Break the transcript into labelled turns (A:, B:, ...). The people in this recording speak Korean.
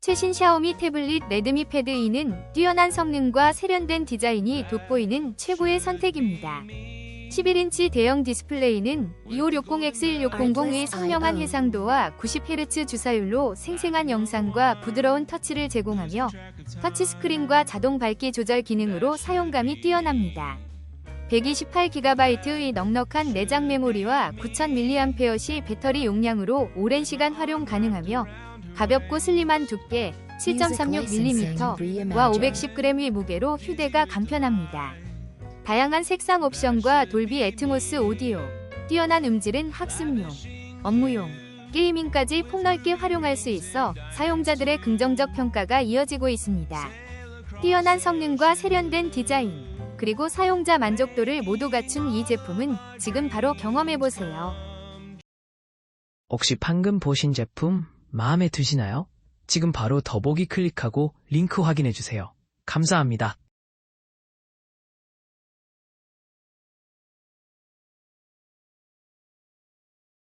A: 최신 샤오미 태블릿 레드미 패드 2는 뛰어난 성능과 세련된 디자인이 돋보이는 최고의 선택입니다. 11인치 대형 디스플레이는 2560X1600의 선명한 해상도와 90Hz 주사율로 생생한 영상과 부드러운 터치를 제공하며 터치스크린과 자동 밝기 조절 기능으로 사용감이 뛰어납니다. 128GB의 넉넉한 내장 메모리와 9000mAh 배터리 용량으로 오랜 시간 활용 가능하며 가볍고 슬림한 두께 7.36mm와 510g의 무게로 휴대가 간편합니다. 다양한 색상 옵션과 돌비 애트모스 오디오, 뛰어난 음질은 학습용, 업무용, 게이밍까지 폭넓게 활용할 수 있어 사용자들의 긍정적 평가가 이어지고 있습니다. 뛰어난 성능과 세련된 디자인, 그리고 사용자 만족도를 모두 갖춘 이 제품은 지금 바로 경험해보세요.
B: 혹시 방금 보신 제품 마음에 드시나요? 지금 바로 더보기 클릭하고 링크 확인해주세요. 감사합니다.